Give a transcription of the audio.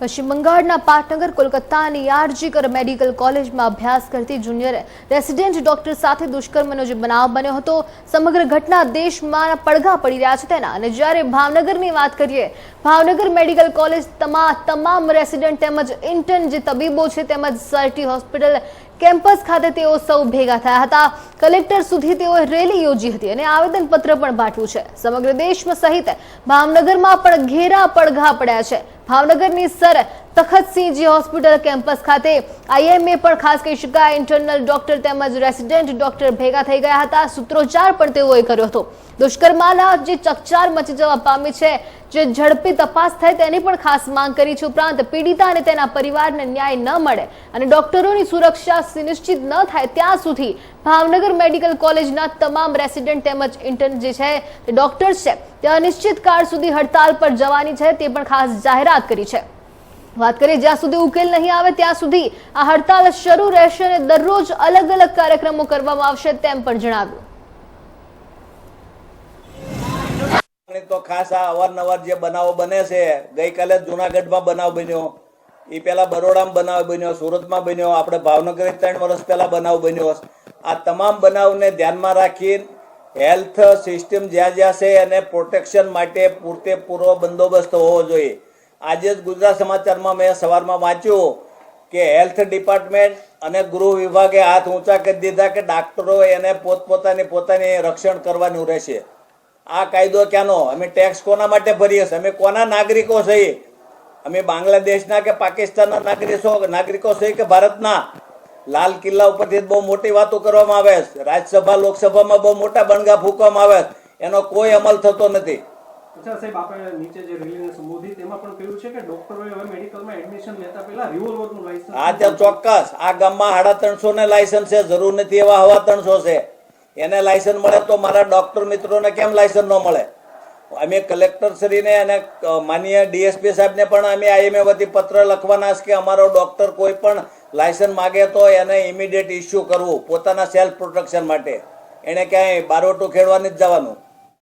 પશ્ચિમ બંગાળના પાટનગર, કોલકાતાની આરજીકર મેડિકલ કોલેજમાં અભ્યાસ કરતી જુનિયર રેસિડેન્ટ ડોક્ટર સાથે દુષ્કર્મનો જે બનાવ બન્યો હતો, સમગ્ર ઘટના દેશમાં પડઘા પડી રહ્યા છે તેના. અને જ્યારે ભાવનગરની વાત કરીએ, ભાવનગર મેડિકલ કોલેજ તમામ તમામ રેસિડેન્ટ તેમજ ઇન્ટર્ન જે તબીબો છે તેમજ સરટી હોસ્પિટલ કેમ્પસ ખાતે તેઓ સૌ ભેગા થયા હતા. કલેક્ટર સુધી તેઓએ રેલી યોજી હતી અને આવેદનપત્ર પણ પાઠવ્યું છે. સમગ્ર દેશમાં સહિત ભાવનગરમાં પણ ઘેરા પડઘા પડ્યા છે. ભાવનગરની સર તખતસિંહજી હોસ્પિટલ કેમ્પસ ખાતે આઈએમએ પણ ખાસ કહી શકાય ઇન્ટરનલ ડોક્ટર તેમજ રેસિડેન્ટ ડોક્ટર ભેગા થઈ ગયા હતા. સૂત્રોચ્ચાર પણ તેઓએ કર્યો હતો. દુષ્કર્માના જે ચકચાર મચી જવા પામી છે, જે ઝડપી તપાસ થાય તેની પણ ખાસ માંગ કરી છે ઉપરાંત પીડિતા અને તેના પરિવારને ન્યાય ન મળે અને ડોક્ટરોની સુરક્ષા સુનિશ્ચિત ન થાય ત્યાં સુધી ભાવનગર મેડિકલ કોલેજના તમામ રેસિડેન્ટ તેમજ ઇન્ટર્ન જે છે ડોક્ટર્સ છે તે અનિશ્ચિત કાળ સુધી હડતાલ પર જવાની છે તે પણ ખાસ જાહેરાત કરી છે. વાત કરીએ, જ્યાં સુધી ઉકેલ નહીં આવે, ત્યાં સુધી આ હડતાલ શરૂ રહેશે અને દરરોજ અલગ અલગ કાર્યક્રમો કરવામાં આવશે તેમ પણ જણાવ્યું. તો ખાસ આ અવારનવાર જે બનાવો બને છે, ગઈકાલે જુનાગઢમાં બનાવ બન્યો. એ પેલા બરોડામાં બનાવ બન્યો, સુરતમાં બન્યો, આપણે ભાવનગર ત્રણ વર્ષ પહેલા બનાવ બન્યો. આ તમામ બનાવને ધ્યાનમાં રાખી હેલ્થ સિસ્ટમ જ્યાં જ્યાં છે એને પ્રોટેક્શન માટે પૂરતે પૂરો બંદોબસ્ત હોવો જોઈએ. આજે જ ગુજરાત સમાચારમાં મેં સવારમાં વાંચ્યું કે હેલ્થ ડિપાર્ટમેન્ટ અને ગૃહ વિભાગે હાથ ઊંચા કરી દીધા કે ડાક્ટરો એને પોતપોતાની પોતાની રક્ષણ કરવાનું રહેશે. આ કાયદો ક્યાંનો? અમે ટેક્સ કોના માટે ભરીએ છીએ? અમે કોના નાગરિકો છીએ? અમે બાંગ્લાદેશના કે પાકિસ્તાનના નાગરિકો નાગરિકો છીએ કે ભારતના? લાલ કિલ્લા ઉપરથી બહુ મોટી વાતો કરવામાં આવે છે. રાજ્યસભા, લોકસભામાં બહુ મોટા બણગા ફૂંકવામાં આવે છે. એનો કોઈ અમલ થતો નથી. અચ્છા સાહેબ આપણે નીચે જે રેલીને સંબોધિત એમાં પણ કહ્યું છે કે ડોક્ટરોએ હવે મેડિકલમાં એડમિશન લેતા પહેલા રિવોલ્વરનું લાયસન્સ હા ત્યાં ચોક્કસ. આ ગામમાં સાડા ત્રણસો ને લાયસન્સ છે જરૂર નથી એવા હવા ત્રણસો છે. એને લાયસન્સ મળે તો મારા ડોક્ટર મિત્રોને કેમ લાયસન્સ ન મળે? અમે કલેક્ટર શ્રીને અને માનીય ડીએસપી સાહેબને પણ અમે આઈએમએ વતી પત્ર લખવાના છે કે અમારો ડોક્ટર કોઈ પણ લાયસન્સ માગે તો એને ઇમિડિયેટ ઇસ્યુ કરવું પોતાના સેલ્ફ પ્રોટેક્શન માટે. એને ક્યાંય બારોટું ખેડવાની જ જવાનું.